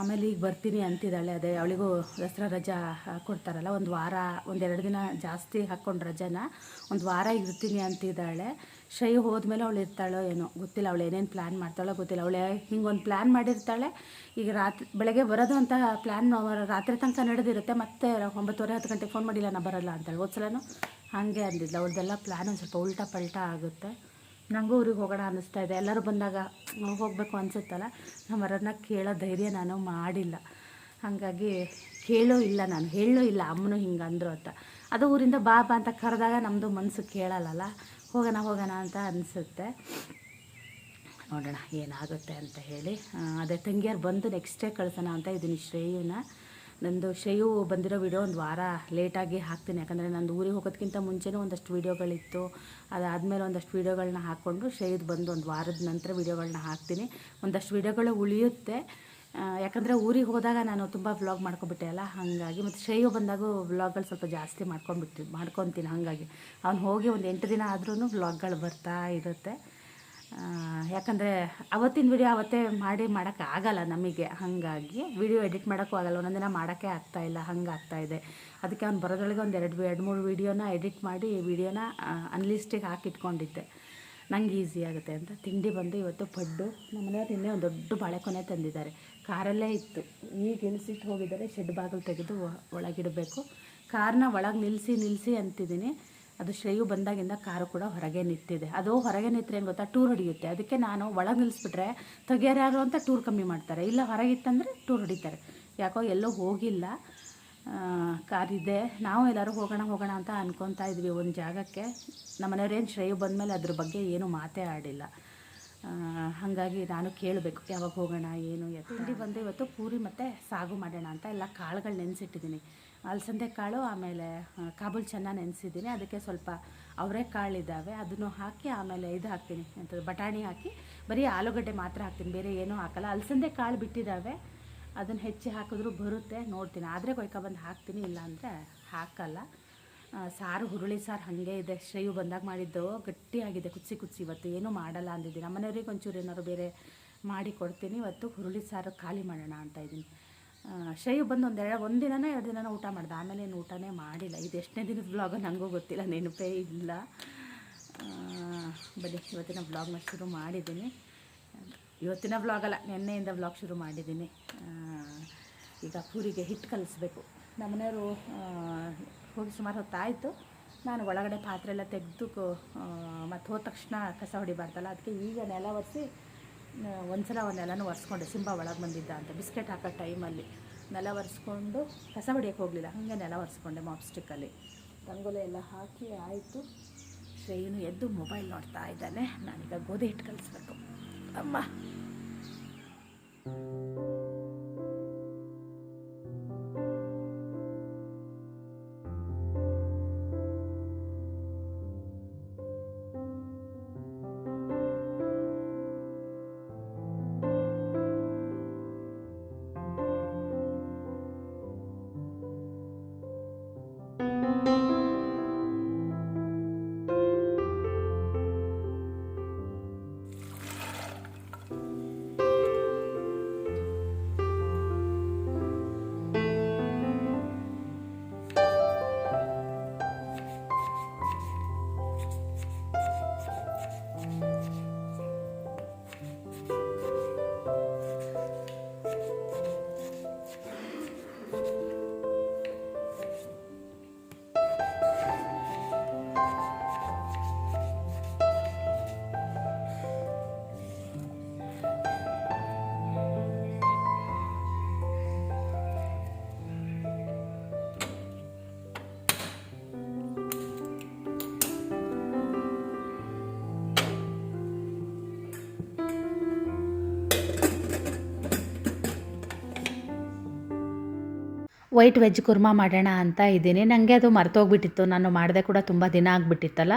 ಆಮೇಲೆ ಈಗ ಬರ್ತೀನಿ ಅಂತಿದ್ದಾಳೆ. ಅದೇ ಅವಳಿಗೂ ದಸರಾ ರಜಾ ಕೊಡ್ತಾರಲ್ಲ, ಒಂದು ವಾರ ಒಂದೆರಡು ದಿನ ಜಾಸ್ತಿ ಹಾಕ್ಕೊಂಡು ರಜಾನ, ಒಂದು ವಾರ ಇರ್ತೀನಿ ಅಂತಿದ್ದಾಳೆ. ಶೈ ಹೋದ್ಮೇಲೆ ಅವಳು ಇರ್ತಾಳೋ ಏನೋ, ಗೊತ್ತಿಲ್ಲ. ಅವಳು ಏನೇನು ಪ್ಲ್ಯಾನ್ ಮಾಡ್ತಾಳೋ ಗೊತ್ತಿಲ್ಲ. ಅವಳೆ ಹಿಂಗೊಂದು ಪ್ಲ್ಯಾನ್ ಮಾಡಿರ್ತಾಳೆ. ಈಗ ರಾತ್ರಿ ಬೆಳಗ್ಗೆ ಬರೋದು ಅಂತ ಪ್ಲ್ಯಾನ್ ರಾತ್ರಿ ತನಕ ನಡೆದಿರುತ್ತೆ. ಮತ್ತೆ ಒಂಬತ್ತುವರೆ ಹತ್ತು ಗಂಟೆಗೆ ಫೋನ್ ಮಾಡಿಲ್ಲ ನಾನು ಬರಲ್ಲ ಅಂತಾಳೆ. ಹೋದ್ಸಲನೂ ಹಾಗೆ ಅಂದಿದ್ಲು. ಅವ್ರದ್ದೆಲ್ಲ ಪ್ಲ್ಯಾನ್ ಒಂದು ಸ್ವಲ್ಪ ಉಲ್ಟಾ ಪಲ್ಟಾ ಆಗುತ್ತೆ. ನನಗೂ ಊರಿಗೆ ಹೋಗೋಣ ಅನ್ನಿಸ್ತಾ ಇದೆ. ಎಲ್ಲರೂ ಬಂದಾಗ ಹೋಗಬೇಕು ಅನಿಸುತ್ತಲ್ಲ? ನಮ್ಮರನ್ನ ಕೇಳೋ ಧೈರ್ಯ ನಾನು ಮಾಡಿಲ್ಲ. ಹಾಗಾಗಿ ಕೇಳೋ ಇಲ್ಲ ನಾನು. ಹೇಳೋ ಇಲ್ಲ, ಅಮ್ಮನೂ ಹಿಂಗೆ ಅಂದರು ಅಂತ. ಅದು ಊರಿಂದ ಬಾ ಬಾ ಅಂತ ಕರೆದಾಗ ನಮ್ಮದು ಮನಸ್ಸು ಕೇಳಲ್ಲಲ್ಲ? ಹೋಗೋಣ ಹೋಗೋಣ ಅಂತ ಅನಿಸುತ್ತೆ. ನೋಡೋಣ ಏನಾಗುತ್ತೆ ಅಂತ ಹೇಳಿ. ಅದೇ ತಂಗಿಯರು ಬಂದು ನೆಕ್ಸ್ಟ್ ಡೇ ಕಳ್ಸೋಣ ಅಂತ ಇದ್ದೀನಿ ಶ್ರೇಯುನ. ನಂದು ಶ್ರೇಯು ಬಂದಿರೋ ವಿಡಿಯೋ ಒಂದು ವಾರ ಲೇಟಾಗಿ ಹಾಕ್ತೀನಿ. ಯಾಕಂದರೆ ನಂದು ಊರಿಗೆ ಹೋಗೋದಕ್ಕಿಂತ ಮುಂಚೆನೂ ಒಂದಷ್ಟು ವೀಡಿಯೋಗಳಿತ್ತು. ಅದಾದಮೇಲೆ ಒಂದಷ್ಟು ವೀಡಿಯೋಗಳನ್ನ ಹಾಕ್ಕೊಂಡು ಶ್ರೇಯದು ಬಂದು ಒಂದು ವಾರದ ನಂತರ ವೀಡಿಯೋಗಳನ್ನ ಹಾಕ್ತೀನಿ. ಒಂದಷ್ಟು ವೀಡಿಯೋಗಳು ಉಳಿಯುತ್ತೆ. ಯಾಕಂದರೆ ಊರಿಗೆ ಹೋದಾಗ ನಾನು ತುಂಬ ವ್ಲಾಗ್ ಮಾಡ್ಕೊಬಿಟ್ಟೆ ಅಲ್ಲ? ಹಾಗಾಗಿ ಮತ್ತು ಶ್ರೇಯು ಬಂದಾಗೂ ವ್ಲಾಗ್ಗಳು ಸ್ವಲ್ಪ ಜಾಸ್ತಿ ಮಾಡ್ಕೊಂಬಿಟ್ಟು ಮಾಡ್ಕೊತೀನಿ ಹಾಗಾಗಿ. ಅವ್ನು ಹೋಗಿ ಒಂದು ಎಂಟು ದಿನ ಆದ್ರೂ ವ್ಲಾಗ್ಗಳು ಬರ್ತಾ ಇರುತ್ತೆ. ಯಾಕಂದರೆ ಅವತ್ತಿನ ವಿಡಿಯೋ ಅವತ್ತೇ ಮಾಡಿ ಮಾಡೋಕ್ಕಾಗಲ್ಲ ನಮಗೆ, ಹಾಗಾಗಿ ವಿಡಿಯೋ ಎಡಿಟ್ ಮಾಡೋಕ್ಕೂ ಆಗಲ್ಲ, ಒಂದೊಂದು ದಿನ ಮಾಡೋಕ್ಕೆ ಆಗ್ತಾಯಿಲ್ಲ ಹಂಗೆ ಆಗ್ತಾಯಿದೆ ಅದಕ್ಕೆ ಅವ್ನು ಬರೋದ್ರೊಳಗೆ ಒಂದು ಎರಡು ಎರಡು ಮೂರು ವೀಡಿಯೋನ ಎಡಿಟ್ ಮಾಡಿ ವಿಡಿಯೋನ ಅನ್ಲಿಸ್ಟಿಗೆ ಹಾಕಿಟ್ಕೊಂಡಿದ್ದೆ ನಂಗೆ ಈಸಿ ಆಗುತ್ತೆ ಅಂತ. ತಿಂಡಿ ಬಂದು ಇವತ್ತು ಪಡ್ಡು. ನಮ್ಮ ಮನೆಯವ್ರು ನಿನ್ನೆ ಒಂದು ದೊಡ್ಡ ಬಾಳೆಕೊನೆ ತಂದಿದ್ದಾರೆ. ಕಾರಲ್ಲೇ ಇತ್ತು. ಈಗ ಇಳಿಸಿಟ್ಟು ಹೋಗಿದ್ದಾರೆ. ಶೆಡ್ ಬಾಗಿಲು ತೆಗೆದು ಒಳಗಿಡಬೇಕು. ಕಾರನ್ನ ಒಳಗೆ ನಿಲ್ಲಿಸಿ ನಿಲ್ಲಿಸಿ ಅಂತಿದ್ದೀನಿ. ಅದು ಶ್ರೇಯು ಬಂದಾಗಿಂದ ಕಾರು ಕೂಡ ಹೊರಗೆ ನಿಂತಿದೆ. ಅದು ಹೊರಗೆ ನಿಂತರೆ ಏನು ಗೊತ್ತಾ? ಟೂರ್ ಹೊಡಿಯುತ್ತೆ. ಅದಕ್ಕೆ ನಾನು ಒಳಗೆ ನಿಲ್ಲಿಸ್ಬಿಟ್ರೆ ಯಾರು ಅಂತ ಟೂರ್ ಕಮ್ಮಿ ಮಾಡ್ತಾರೆ. ಇಲ್ಲ ಹೊರಗಿತ್ತಂದರೆ ಟೂರ್ ಹೊಡಿತಾರೆ. ಯಾಕೋ ಎಲ್ಲೋ ಹೋಗಿಲ್ಲ. ಕಾರಿದೆ ನಾವು ಎಲ್ಲರೂ ಹೋಗೋಣ ಹೋಗೋಣ ಅಂತ ಅನ್ಕೊತಾ ಇದ್ವಿ ಒಂದು ಜಾಗಕ್ಕೆ. ನಮ್ಮನೆಯವ್ರೇನು ಶ್ರೇಯು ಬಂದಮೇಲೆ ಅದ್ರ ಬಗ್ಗೆ ಏನೂ ಮಾತೇ ಆಡಿಲ್ಲ. ಹಾಗಾಗಿ ನಾನು ಕೇಳಬೇಕು, ಯಾವಾಗ ಹೋಗೋಣ, ಏನು ಎತ್ತ? ತಿಂಡಿ ಬಂದು ಇವತ್ತು ಪೂರಿ ಮತ್ತು ಸಾಗು ಮಾಡೋಣ ಅಂತ ಎಲ್ಲ ಕಾಳುಗಳು ನೆನೆಸಿಟ್ಟಿದ್ದೀನಿ ಅಲಸಂದೆ ಕಾಳು ಆಮೇಲೆ ಕಾಬೂಲ್ ಚೆನ್ನ ನೆನೆಸಿದ್ದೀನಿ. ಅದಕ್ಕೆ ಸ್ವಲ್ಪ ಅವರೆಕಾಳಿದ್ದಾವೆ ಅದನ್ನು ಹಾಕಿ ಆಮೇಲೆ ಇದು ಹಾಕ್ತೀನಿ. ಎಂಥದ್ದು ಬಟಾಣಿ ಹಾಕಿ. ಬರೀ ಆಲೂಗಡ್ಡೆ ಮಾತ್ರ ಹಾಕ್ತೀನಿ. ಬೇರೆ ಏನೂ ಹಾಕಲ್ಲ. ಅಲಸಂದೆ ಕಾಳು ಬಿಟ್ಟಿದ್ದಾವೆ. ಅದನ್ನು ಹೆಚ್ಚಿ ಹಾಕಿದ್ರು ಬರುತ್ತೆ. ನೋಡ್ತೀನಿ. ಆದರೆ ಕೊಯ್ಕೊಬಂದು ಹಾಕ್ತೀನಿ. ಇಲ್ಲಾಂದರೆ ಹಾಕಲ್ಲ. ಸಾರು, ಹುರುಳಿ ಸಾರು ಹಾಗೆ ಇದೆ. ಶ್ರೇಯು ಬಂದಾಗ ಮಾಡಿದ್ದು. ಗಟ್ಟಿಯಾಗಿದೆ. ಕುದಿಸಿ ಕುದಿಸಿ ಇವತ್ತು ಏನೂ ಮಾಡಲ್ಲ ಅಂದಿದ್ದೀನಿ. ನಮ್ಮನೆಯವ್ರಿಗೆ ಒಂಚೂರು ಏನಾದ್ರು ಬೇರೆ ಮಾಡಿ ಕೊಡ್ತೀನಿ. ಇವತ್ತು ಹುರುಳಿ ಸಾರು ಖಾಲಿ ಮಾಡೋಣ ಅಂತ ಇದ್ದೀನಿ. ಶ್ರೇಯು ಬಂದು ಒಂದು ಎರಡು, ಒಂದು ದಿನನೇ ಎರಡು ದಿನನೋ ಊಟ ಮಾಡ್ದೆ. ಆಮೇಲೆ ಏನು ಊಟನೇ ಮಾಡಿಲ್ಲ. ಇದು ಎಷ್ಟನೇ ದಿನದ ಬ್ಲಾಗ್ ನನಗೂ ಗೊತ್ತಿಲ್ಲ, ನೆನಪೇ ಇಲ್ಲ. ಬನ್ನಿ, ಇವತ್ತಿನ ಬ್ಲಾಗ್ನ ಶುರು ಮಾಡಿದ್ದೀನಿ. ಇವತ್ತಿನ ಬ್ಲಾಗ್ ಅಲ್ಲ, ನಿನ್ನೆಯಿಂದ ಬ್ಲಾಗ್ ಶುರು ಮಾಡಿದ್ದೀನಿ. ಈಗ ಪೂರಿಗೆ ಹಿಟ್ಟು ಕಲಿಸ್ಬೇಕು. ನಮ್ಮನೆಯವರು ಹೋಗಿ ಸುಮಾರು ಹೊತ್ತಾಯಿತು. ನಾನು ಒಳಗಡೆ ಪಾತ್ರೆ ಎಲ್ಲ ತೆಗೆದು ಮತ್ತು ಹೋದ ತಕ್ಷಣ ಕಸ ಹೊಡಿಬಾರ್ದಲ್ಲ, ಅದಕ್ಕೆ ಈಗ ನೆಲ ಒರೆಸಿ ಒಂದು ಸಲ ನೆಲನೂ ಒರೆಸ್ಕೊಂಡೆ. ಸಿಂಬ ಒಳಗೆ ಬಂದಿದ್ದ ಅಂತ. ಬಿಸ್ಕೆಟ್ ಹಾಕೋ ಟೈಮಲ್ಲಿ ನೆಲ ಒರೆಸ್ಕೊಂಡು ಕಸ ಹೊಡಿಯೋಕ್ಕೆ ಹೋಗಲಿಲ್ಲ. ಹಾಗೆ ನೆಲ ಒರೆಸ್ಕೊಂಡೆ ಮಾಪ್ ಸ್ಟಿಕ್ಕಲ್ಲಿ ರಂಗೋಲಿ ಎಲ್ಲ ಹಾಕಿ ಆಯಿತು. ಶ್ರೇಯನು ಎದ್ದು ಮೊಬೈಲ್ ನೋಡ್ತಾ ಇದ್ದಾನೆ. ನಾನೀಗ ಗೋಧಿ ಹಿಟ್ಟು ಕಲಿಸ್ಬೇಕು. ಅಮ್ಮ ವೈಟ್ ವೆಜ್ ಕುರ್ಮಾ ಮಾಡೋಣ ಅಂತ ಇದ್ದೀನಿ. ನನಗೆ ಅದು ಮರ್ತೋಗ್ಬಿಟ್ಟಿತ್ತು. ನಾನು ಮಾಡದೆ ಕೂಡ ತುಂಬ ದಿನ ಆಗಿಬಿಟ್ಟಿತ್ತಲ್ಲ.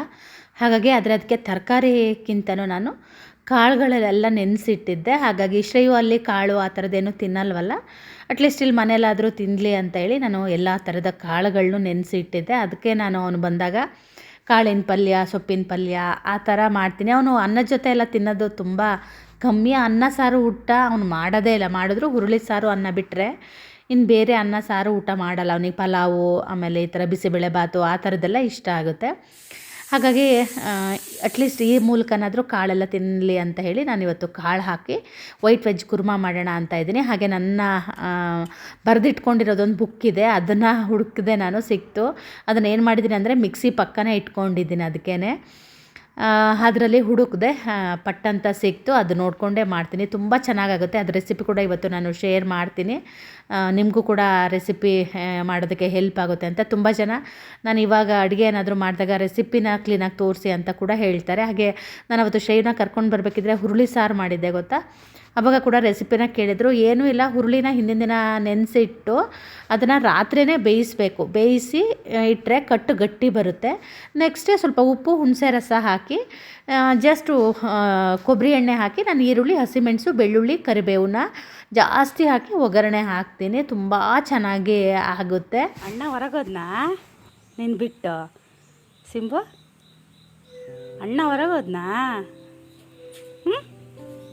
ಹಾಗಾಗಿ ಆದರೆ ಅದಕ್ಕೆ ತರಕಾರಿಗಿಂತನೂ ನಾನು ಕಾಳುಗಳಲ್ಲೆಲ್ಲ ನೆನೆಸಿಟ್ಟಿದ್ದೆ. ಹಾಗಾಗಿ ಶ್ರೇಯು ಅಲ್ಲಿ ಕಾಳು ಆ ಥರದ್ದೇನು ತಿನ್ನಲ್ವಲ್ಲ. ಅಟ್ಲೀಸ್ಟ್ ಇಲ್ಲಿ ಮನೇಲಾದರೂ ತಿನ್ನಲಿ ಅಂತ ಹೇಳಿ ನಾನು ಎಲ್ಲ ಥರದ ಕಾಳುಗಳನ್ನೂ ನೆನೆಸಿಟ್ಟಿದ್ದೆ. ಅದಕ್ಕೆ ನಾನು ಅವನು ಬಂದಾಗ ಕಾಳಿನ ಪಲ್ಯ, ಸೊಪ್ಪಿನ ಪಲ್ಯ ಆ ಥರ ಮಾಡ್ತೀನಿ. ಅವನು ಅನ್ನದ ಜೊತೆ ಎಲ್ಲ ತಿನ್ನೋದು ತುಂಬ ಕಮ್ಮಿ. ಅನ್ನ ಸಾರು ಊಟ ಅವ್ನು ಮಾಡೋದೇ ಇಲ್ಲ. ಮಾಡಿದ್ರು ಹುರುಳಿ ಸಾರು ಅನ್ನ ಬಿಟ್ಟರೆ ಇನ್ನು ಬೇರೆ ಅನ್ನ, ಸಾರು ಊಟ ಮಾಡಲ್ಲ. ಅವನಿಗೆ ಪಲಾವು, ಆಮೇಲೆ ಈ ಥರ ಬಿಸಿಬೇಳೆಬಾತು ಆ ಥರದ್ದೆಲ್ಲ ಇಷ್ಟ ಆಗುತ್ತೆ. ಹಾಗಾಗಿ ಅಟ್ಲೀಸ್ಟ್ ಈ ಮೂಲಕನಾದರೂ ಕಾಳೆಲ್ಲ ತಿನ್ನಲಿ ಅಂತ ಹೇಳಿ ನಾನು ಇವತ್ತು ಕಾಳು ಹಾಕಿ ವೈಟ್ ವೆಜ್ ಕುರ್ಮಾ ಮಾಡೋಣ ಅಂತ ಇದ್ದೀನಿ. ಹಾಗೆ ನನ್ನ ಬರೆದಿಟ್ಕೊಂಡಿರೋದೊಂದು ಬುಕ್ ಇದೆ. ಅದನ್ನು ಹುಡುಕಿದೆ ನಾನು ಸಿಕ್ತು. ಅದನ್ನು ಏನು ಮಾಡಿದ್ದೀನಿ ಅಂದರೆ ಮಿಕ್ಸಿ ಪಕ್ಕನೇ ಇಟ್ಕೊಂಡಿದ್ದೀನಿ ಅದಕ್ಕೇ ಅದರಲ್ಲಿ ಹುಡುಕಿದೆ ಪಟ್ಟಂತ ಸಿಕ್ತು. ಅದು ನೋಡಿಕೊಂಡೇ ಮಾಡ್ತೀನಿ. ತುಂಬ ಚೆನ್ನಾಗಾಗುತ್ತೆ. ಅದು ರೆಸಿಪಿ ಕೂಡ ಇವತ್ತು ನಾನು ಶೇರ್ ಮಾಡ್ತೀನಿ. ನಿಮಗೂ ಕೂಡ ರೆಸಿಪಿ ಮಾಡೋದಕ್ಕೆ ಹೆಲ್ಪ್ ಆಗುತ್ತೆ ಅಂತ. ತುಂಬ ಜನ ನಾನು ಇವಾಗ ಅಡುಗೆ ಏನಾದರೂ ಮಾಡಿದಾಗ ರೆಸಿಪಿನ ಕ್ಲೀನಾಗಿ ತೋರಿಸಿ ಅಂತ ಕೂಡ ಹೇಳ್ತಾರೆ. ಹಾಗೆ ನಾನು ಅವತ್ತು ಶೇವ್ನ ಕರ್ಕೊಂಡು ಬರಬೇಕಿದ್ರೆ ಹುರುಳಿ ಸಾರು ಮಾಡಿದ್ದೆ, ಗೊತ್ತಾ? ಅವಾಗ ಕೂಡ ರೆಸಿಪಿನ ಕೇಳಿದರು. ಏನೂ ಇಲ್ಲ, ಹುರುಳಿನ ಹಿಂದಿನ ದಿನ ನೆನೆಸಿಟ್ಟು ಅದನ್ನು ರಾತ್ರಿಯೇ ಬೇಯಿಸಬೇಕು. ಬೇಯಿಸಿ ಇಟ್ಟರೆ ಕಟ್ಟು ಗಟ್ಟಿ ಬರುತ್ತೆ. ನೆಕ್ಸ್ಟ್ ಸ್ವಲ್ಪ ಉಪ್ಪು, ಹುಣಸೆ ರಸ ಹಾಕಿ ಜಸ್ಟು ಕೊಬ್ಬರಿ ಎಣ್ಣೆ ಹಾಕಿ ನಾನು ಈರುಳ್ಳಿ ಹಸಿಮೆಣಸು ಬೆಳ್ಳುಳ್ಳಿ, ಕರಿಬೇವನ್ನ ಜಾಸ್ತಿ ಹಾಕಿ ಒಗ್ಗರಣೆ ಹಾಕ್ತೀನಿ. ತುಂಬ ಚೆನ್ನಾಗಿ ಆಗುತ್ತೆ. ಅಣ್ಣ ಹೊರಗೋದ್ನಾ? ನೀನು ಬಿಟ್ಟು. ಸಿಂಬು? ಅಣ್ಣ ಹೊರಗೋದ್ನಾ? ಹ್ಞೂ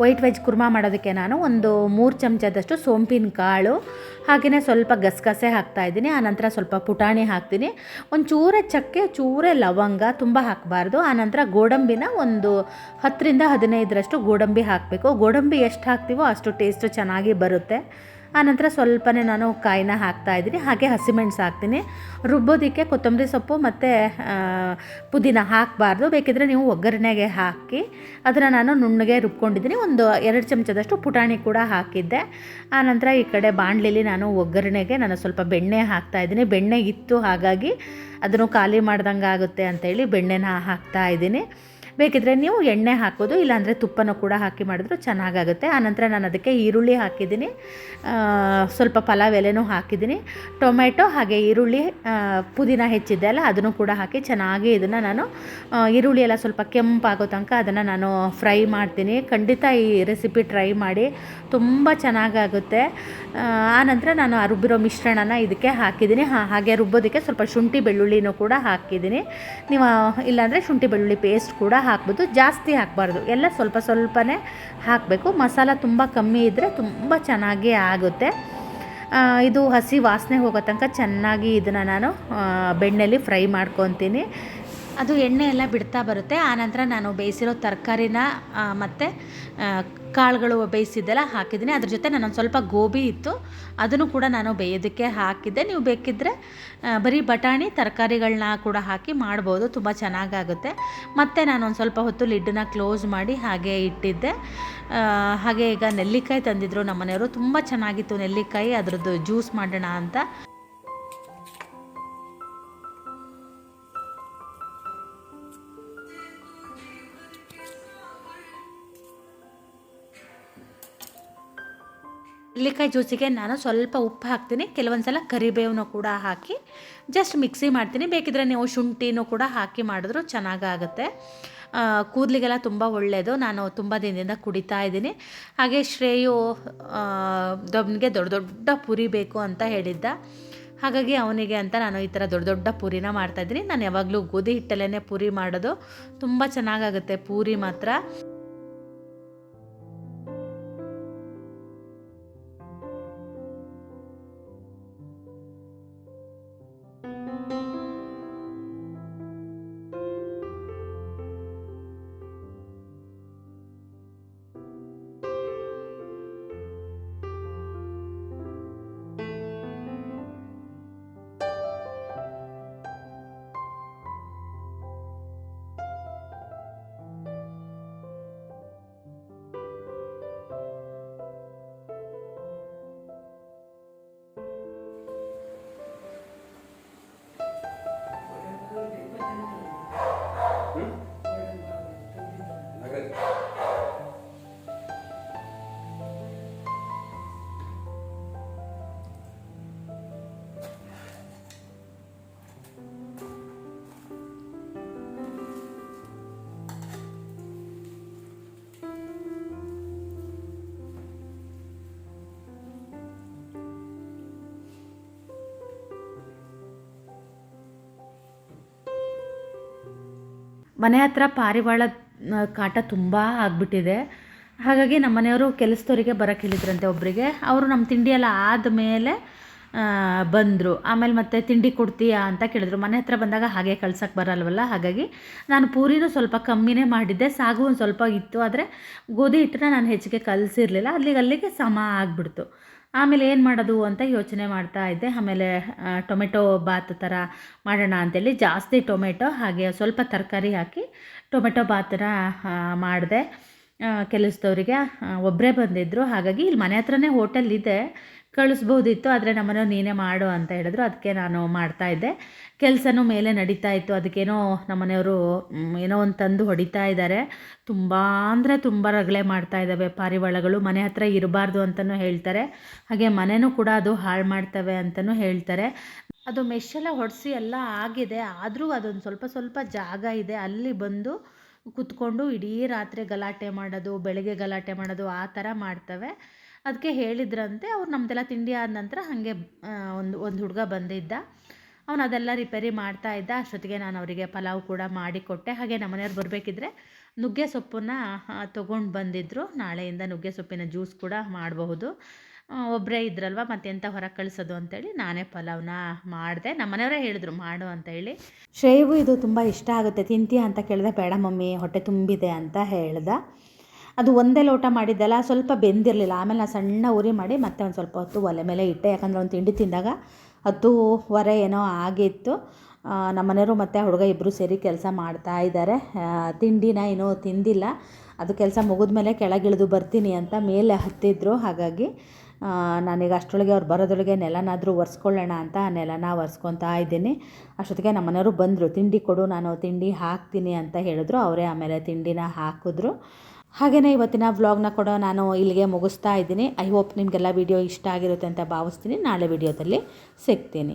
ವೈಟ್ ವೆಜ್ ಕುರ್ಮಾ ಮಾಡೋದಕ್ಕೆ ನಾನು ಒಂದು ಮೂರು ಚಮಚದಷ್ಟು ಸೋಂಪಿನ ಕಾಳು ಹಾಗೆಯೇ ಸ್ವಲ್ಪ ಗಸಗಸೆ ಹಾಕ್ತಾಯಿದ್ದೀನಿ ಆನಂತರ ಸ್ವಲ್ಪ ಪುಟಾಣಿ ಹಾಕ್ತೀನಿ. ಒಂದು ಚೂರೆ ಚಕ್ಕೆ, ಚೂರೆ ಲವಂಗ ತುಂಬ ಹಾಕಬಾರ್ದು. ಆನಂತರ ಗೋಡಂಬಿನ ಒಂದು ಹತ್ತರಿಂದ ಹದಿನೈದರಷ್ಟು ಗೋಡಂಬಿ ಹಾಕಬೇಕು. ಗೋಡಂಬಿ ಎಷ್ಟು ಹಾಕ್ತೀವೋ ಅಷ್ಟು ಟೇಸ್ಟು ಚೆನ್ನಾಗಿ ಬರುತ್ತೆ. ಆನಂತರ ಸ್ವಲ್ಪನೇ ನಾನು ಕಾಯಿನ ಹಾಕ್ತಾಯಿದ್ದೀನಿ ಹಾಗೆ ಹಸಿಮೆಣಸು ಹಾಕ್ತೀನಿ. ರುಬ್ಬೋದಕ್ಕೆ ಕೊತ್ತಂಬರಿ ಸೊಪ್ಪು ಮತ್ತು ಪುದೀನ ಹಾಕಬಾರ್ದು. ಬೇಕಿದ್ರೆ ನೀವು ಒಗ್ಗರಣೆಗೆ ಹಾಕಿ, ಅದನ್ನು ನಾನು ನುಣ್ಣಗೆ ರುಬ್ಕೊಂಡಿದ್ದೀನಿ. ಒಂದು ಎರಡು ಚಮಚದಷ್ಟು ಪುಟಾಣಿ ಕೂಡ ಹಾಕಿದ್ದೆ. ಆನಂತರ ಈ ಕಡೆ ಬಾಣಲಿಲಿ ನಾನು ಒಗ್ಗರಣೆಗೆ ನಾನು ಸ್ವಲ್ಪ ಬೆಣ್ಣೆ ಹಾಕ್ತಾ ಇದ್ದೀನಿ. ಬೆಣ್ಣೆ ಇತ್ತು, ಹಾಗಾಗಿ ಅದನ್ನು ಖಾಲಿ ಮಾಡ್ದಂಗೆ ಆಗುತ್ತೆ ಅಂತೇಳಿ ಬೆಣ್ಣೆನ ಹಾಕ್ತಾ ಇದ್ದೀನಿ. ಬೇಕಿದ್ರೆ ನೀವು ಎಣ್ಣೆ ಹಾಕೋದು, ಇಲ್ಲಾಂದರೆ ತುಪ್ಪನೂ ಕೂಡ ಹಾಕಿ ಮಾಡಿದ್ರು ಚೆನ್ನಾಗಾಗುತ್ತೆ. ಆನಂತರ ನಾನು ಅದಕ್ಕೆ ಈರುಳ್ಳಿ ಹಾಕಿದ್ದೀನಿ. ಸ್ವಲ್ಪ ಪಲಾವ್ ಎಲೆನೂ ಹಾಕಿದ್ದೀನಿ. ಟೊಮೆಟೊ ಹಾಗೆ ಈರುಳ್ಳಿ ಪುದೀನ ಹೆಚ್ಚಿದ್ದೆ ಅಲ್ಲ, ಅದನ್ನು ಕೂಡ ಹಾಕಿ ಚೆನ್ನಾಗಿ ಇದನ್ನು ನಾನು ಈರುಳ್ಳಿ ಎಲ್ಲ ಸ್ವಲ್ಪ ಕೆಂಪಾಗೋ ತನಕ ಅದನ್ನು ನಾನು ಫ್ರೈ ಮಾಡ್ತೀನಿ. ಖಂಡಿತ ಈ ರೆಸಿಪಿ ಟ್ರೈ ಮಾಡಿ, ತುಂಬ ಚೆನ್ನಾಗಾಗುತ್ತೆ. ಆನಂತರ ನಾನು ಆ ರುಬ್ಬಿರೋ ಮಿಶ್ರಣನ ಇದಕ್ಕೆ ಹಾಕಿದ್ದೀನಿ. ಹಾಗೆ ರುಬ್ಬೋದಕ್ಕೆ ಸ್ವಲ್ಪ ಶುಂಠಿ ಬೆಳ್ಳುಳ್ಳಿನೂ ಕೂಡ ಹಾಕಿದ್ದೀನಿ. ನೀವು, ಇಲ್ಲಾಂದರೆ ಶುಂಠಿ ಬೆಳ್ಳುಳ್ಳಿ ಪೇಸ್ಟ್ ಕೂಡ ಹಾಕ್ಬೋದು. ಜಾಸ್ತಿ ಹಾಕಬಾರ್ದು. ಎಲ್ಲ ಸ್ವಲ್ಪ ಸ್ವಲ್ಪನೇ ಹಾಕಬೇಕು. ಮಸಾಲ ತುಂಬ ಕಮ್ಮಿ ಇದ್ದರೆ ತುಂಬ ಚೆನ್ನಾಗಿ ಆಗುತ್ತೆ. ಇದು ಹಸಿ ವಾಸನೆ ಹೋಗೋ ತನಕ ಚೆನ್ನಾಗಿ ಇದನ್ನು ನಾನು ಬೆಣ್ಣೆಲಿ ಫ್ರೈ ಮಾಡ್ಕೊತೀನಿ. ಅದು ಎಣ್ಣೆ ಎಲ್ಲ ಬಿಡ್ತಾ ಬರುತ್ತೆ. ಆನಂತರ ನಾನು ಬೇಯಿಸಿರೋ ತರಕಾರಿನ ಮತ್ತು ಕಾಳುಗಳು ಬೇಯಿಸಿದ್ದೆಲ್ಲ ಹಾಕಿದ್ದೀನಿ. ಅದ್ರ ಜೊತೆ ನಾನೊಂದು ಸ್ವಲ್ಪ ಗೋಬಿ ಇತ್ತು. ಅದನ್ನು ಕೂಡ ನಾನು ಬೇಯೋದಕ್ಕೆ ಹಾಕಿದ್ದೆ. ನೀವು ಬೇಕಿದ್ದರೆ ಬರೀ ಬಟಾಣಿ ತರಕಾರಿಗಳನ್ನ ಕೂಡ ಹಾಕಿ ಮಾಡ್ಬೋದು. ತುಂಬ ಚೆನ್ನಾಗಾಗುತ್ತೆ. ಮತ್ತು ನಾನು ಒಂದು ಸ್ವಲ್ಪ ಹೊತ್ತು ಲಿಡ್ಡನ್ನ ಕ್ಲೋಸ್ ಮಾಡಿ ಹಾಗೆ ಇಟ್ಟಿದ್ದೆ. ಹಾಗೆ ಈಗ ನೆಲ್ಲಿಕಾಯಿ ತಂದಿದ್ರು ನಮ್ಮ ಮನೆಯವರು ತುಂಬ ಚೆನ್ನಾಗಿತ್ತು ನೆಲ್ಲಿಕಾಯಿ. ಅದರದ್ದು ಜ್ಯೂಸ್ ಮಾಡೋಣ ಅಂತ. ನೆಲ್ಲಿಕಾಯಿ ಜ್ಯೂಸಿಗೆ ನಾನು ಸ್ವಲ್ಪ ಉಪ್ಪು ಹಾಕ್ತೀನಿ. ಕೆಲವೊಂದು ಸಲ ಕರಿಬೇವನು ಕೂಡ ಹಾಕಿ ಜಸ್ಟ್ ಮಿಕ್ಸಿ ಮಾಡ್ತೀನಿ. ಬೇಕಿದ್ರೆ ನೀವು ಶುಂಠಿನೂ ಕೂಡ ಹಾಕಿ ಮಾಡಿದ್ರು ಚೆನ್ನಾಗಾಗುತ್ತೆ. ಕೂದಲಿಗೆಲ್ಲ ತುಂಬ ಒಳ್ಳೆಯದು ನಾನು ತುಂಬ ದಿನದಿಂದ ಕುಡಿತಾ ಇದ್ದೀನಿ. ಹಾಗೆ ಶ್ರೇಯು ದೊಬ್ಬನಿಗೆ ದೊಡ್ಡ ದೊಡ್ಡ ಪುರಿ ಬೇಕು ಅಂತ ಹೇಳಿದ್ದ. ಹಾಗಾಗಿ ಅವನಿಗೆ ಅಂತ ನಾನು ಈ ಥರ ದೊಡ್ಡ ದೊಡ್ಡ ಪೂರಿನ ಮಾಡ್ತಾಯಿದ್ದೀನಿ ನಾನು ಯಾವಾಗಲೂ ಗೋಧಿ ಹಿಟ್ಟಲ್ಲೇ ಪೂರಿ ಮಾಡೋದು. ತುಂಬ ಚೆನ್ನಾಗಾಗುತ್ತೆ ಪೂರಿ ಮಾತ್ರ. ಮನೆ ಹತ್ರ ಪಾರಿವಾಳ ಕಾಟ ತುಂಬ ಆಗಿಬಿಟ್ಟಿದೆ. ಹಾಗಾಗಿ ನಮ್ಮ ಮನೆಯವರು ಕೆಲಸದವರಿಗೆ ಬರೋಕ್ಕೆ ಹೇಳಿದ್ರಂತೆ ಒಬ್ಬರಿಗೆ ಅವರು ನಮ್ಮ ತಿಂಡಿ ಎಲ್ಲ ಆದಮೇಲೆ ಬಂದರು. ಆಮೇಲೆ ಮತ್ತೆ ತಿಂಡಿ ಕೊಡ್ತೀಯಾ ಅಂತ ಕೇಳಿದ್ರು. ಮನೆ ಹತ್ರ ಬಂದಾಗ ಹಾಗೆ ಕಳ್ಸೋಕ್ಕೆ ಬರಲ್ವಲ್ಲ? ಹಾಗಾಗಿ ನಾನು ಪೂರಿನೂ ಸ್ವಲ್ಪ ಕಮ್ಮಿನೇ ಮಾಡಿದ್ದೆ. ಸಾಗು ಒಂದು ಸ್ವಲ್ಪ ಇತ್ತು. ಆದರೆ ಗೋಧಿ ಹಿಟ್ಟನ್ನ ನಾನು ಹೆಚ್ಚಿಗೆ ಕಲಸಿರಲಿಲ್ಲ. ಅಲ್ಲಿಗೆ ಅಲ್ಲಿಗೆ ಸಮ ಆಗಿಬಿಡ್ತು. ಆಮೇಲೆ ಏನು ಮಾಡೋದು ಅಂತ ಯೋಚನೆ ಮಾಡ್ತಾ ಇದ್ದೆ. ಆಮೇಲೆ ಟೊಮೆಟೊ ಬಾತ್ ಥರ ಮಾಡೋಣ ಅಂತೇಳಿ ಜಾಸ್ತಿ ಟೊಮೆಟೊ, ಹಾಗೆ ಸ್ವಲ್ಪ ತರಕಾರಿ ಹಾಕಿ ಟೊಮೆಟೊ ಬಾತನ್ನ ಮಾಡಿದೆ. ಕೆಲಸದವರಿಗೆ ಒಬ್ಬರೇ ಬಂದಿದ್ದರು ಹಾಗಾಗಿ ಇಲ್ಲಿ ಮನೆ ಹತ್ರನೇ ಹೋಟೆಲ್ ಇದೆ. ಕಳಿಸ್ಬೋದಿತ್ತು, ಆದರೆ ನಮ್ಮನೆಯವ್ರು ನೀನೇ ಮಾಡು ಅಂತ ಹೇಳಿದ್ರು. ಅದಕ್ಕೆ ನಾನು ಮಾಡ್ತಾಯಿದ್ದೆ ಕೆಲಸನೂ ಮೇಲೆ ನಡೀತಾ ಇತ್ತು. ಅದಕ್ಕೇನೋ ನಮ್ಮನೆಯವರು ಏನೋ ಒಂದು ತಂದು ಹೊಡಿತಾ ಇದ್ದಾರೆ. ತುಂಬ ಅಂದರೆ ತುಂಬ ರಗಳೆ ಮಾಡ್ತಾ ಇದ್ದಾವೆ. ಪಾರಿವಾಳಗಳು ಮನೆ ಹತ್ರ ಇರಬಾರ್ದು ಅಂತಲೂ ಹೇಳ್ತಾರೆ. ಹಾಗೆ ಮನೆಯೂ ಕೂಡ ಅದು ಹಾಳು ಮಾಡ್ತವೆ ಅಂತಲೂ ಹೇಳ್ತಾರೆ. ಅದು ಮೆಷೆಲ್ಲ ಹೊಡೆಸಿ ಎಲ್ಲ ಆಗಿದೆ. ಆದರೂ ಅದೊಂದು ಸ್ವಲ್ಪ ಸ್ವಲ್ಪ ಜಾಗ ಇದೆ. ಅಲ್ಲಿ ಬಂದು ಕುತ್ಕೊಂಡು ಇಡೀ ರಾತ್ರಿ ಗಲಾಟೆ ಮಾಡೋದು, ಬೆಳಗ್ಗೆ ಗಲಾಟೆ ಮಾಡೋದು ಆ ಥರ ಮಾಡ್ತವೆ. ಅದಕ್ಕೆ ಹೇಳಿದ್ರಂತೆ, ಅವ್ರು ನಮ್ದೆಲ್ಲ ತಿಂಡಿ ಆದ ನಂತರ ಹಾಗೆ ಒಂದು ಒಂದು ಹುಡುಗ ಬಂದಿದ್ದ. ಅವನು ಅದೆಲ್ಲ ರಿಪೇರಿ ಮಾಡ್ತಾ ಇದ್ದ. ಅಷ್ಟೊತ್ತಿಗೆ ನಾನು ಅವರಿಗೆ ಪಲಾವ್ ಕೂಡ ಮಾಡಿಕೊಟ್ಟೆ ಹಾಗೆ ನಮ್ಮನೆಯವ್ರು ಬರಬೇಕಿದ್ರೆ ನುಗ್ಗೆ ಸೊಪ್ಪನ್ನ ತೊಗೊಂಡು ಬಂದಿದ್ದರು ನಾಳೆಯಿಂದ ನುಗ್ಗೆ ಸೊಪ್ಪಿನ ಜ್ಯೂಸ್ ಕೂಡ ಮಾಡಬಹುದು. ಒಬ್ಬರೇ ಇದ್ರಲ್ವ, ಮತ್ತೆಂತ ಹೊರಗೆ ಕಳಿಸೋದು ಅಂತೇಳಿ ನಾನೇ ಪಲಾವ್ನ ಮಾಡಿದೆ. ನಮ್ಮನೆಯವರೇ ಹೇಳಿದ್ರು, ಮಾಡು ಅಂತ ಹೇಳಿ. ಶ್ರೇಯವು ಇದು ತುಂಬ ಇಷ್ಟ ಆಗುತ್ತೆ. ತಿಂತೀಯ ಅಂತ ಕೇಳಿದೆ. ಬೇಡ ಮಮ್ಮಿ, ಹೊಟ್ಟೆ ತುಂಬಿದೆ ಅಂತ ಹೇಳ್ದ. ಅದು ಒಂದೇ ಲೋಟ ಮಾಡಿದ್ದಲ್ಲ, ಸ್ವಲ್ಪ ಬೆಂದಿರಲಿಲ್ಲ. ಆಮೇಲೆ ನಾನು ಸಣ್ಣ ಉರಿ ಮಾಡಿ ಮತ್ತೆ ಒಂದು ಸ್ವಲ್ಪ ಹೊತ್ತು ಒಲೆ ಮೇಲೆ ಇಟ್ಟೆ. ಯಾಕಂದರೆ ಒಂದು ತಿಂಡಿ ತಿಂದಾಗ ಹತ್ತೂವರೆ ಏನೋ ಆಗಿತ್ತು. ನಮ್ಮ ನಮ್ಮನೆಯವರು ಮತ್ತು ಹುಡುಗ ಇಬ್ಬರು ಸೇರಿ ಕೆಲಸ ಮಾಡ್ತಾ ಇದ್ದಾರೆ ತಿಂಡಿನ ಏನೂ ತಿಂದಿಲ್ಲ. ಅದು ಕೆಲಸ ಮುಗಿದ್ಮೇಲೆ ಕೆಳಗಿಳಿದು ಬರ್ತೀನಿ ಅಂತ ಮೇಲೆ ಹತ್ತಿದ್ರು. ಹಾಗಾಗಿ ನಾನೀಗ ಅಷ್ಟೊಳಗೆ ಅವ್ರು ಬರೋದೊಳಗೆ ನೆಲನಾದರೂ ಒರೆಸ್ಕೊಳ್ಳೋಣ ಅಂತ ಆ ನೆಲನ ಒರೆಸ್ಕೊತಾ ಇದ್ದೀನಿ. ಅಷ್ಟೊತ್ತಿಗೆ ನಮ್ಮನೆಯವರು ಬಂದರು. ತಿಂಡಿ ಕೊಡು, ನಾನು ತಿಂಡಿ ಹಾಕ್ತೀನಿ ಅಂತ ಹೇಳಿದ್ರು. ಅವರೇ ಆಮೇಲೆ ತಿಂಡಿನ ಹಾಕಿದ್ರು. ಹಾಗೆಯೇ ಇವತ್ತಿನ ವ್ಲಾಗ್ನ ಕೂಡ ನಾನು ಇಲ್ಲಿಗೆ ಮುಗಿಸ್ತಾ ಇದ್ದೀನಿ. ಐ ಹೋಪ್ ನಿಮಗೆಲ್ಲ ವಿಡಿಯೋ ಇಷ್ಟ ಆಗಿರುತ್ತೆ ಅಂತ ಭಾವಿಸ್ತೀನಿ. ನಾಳೆ ವಿಡಿಯೋದಲ್ಲಿ ಸಿಗ್ತೀನಿ.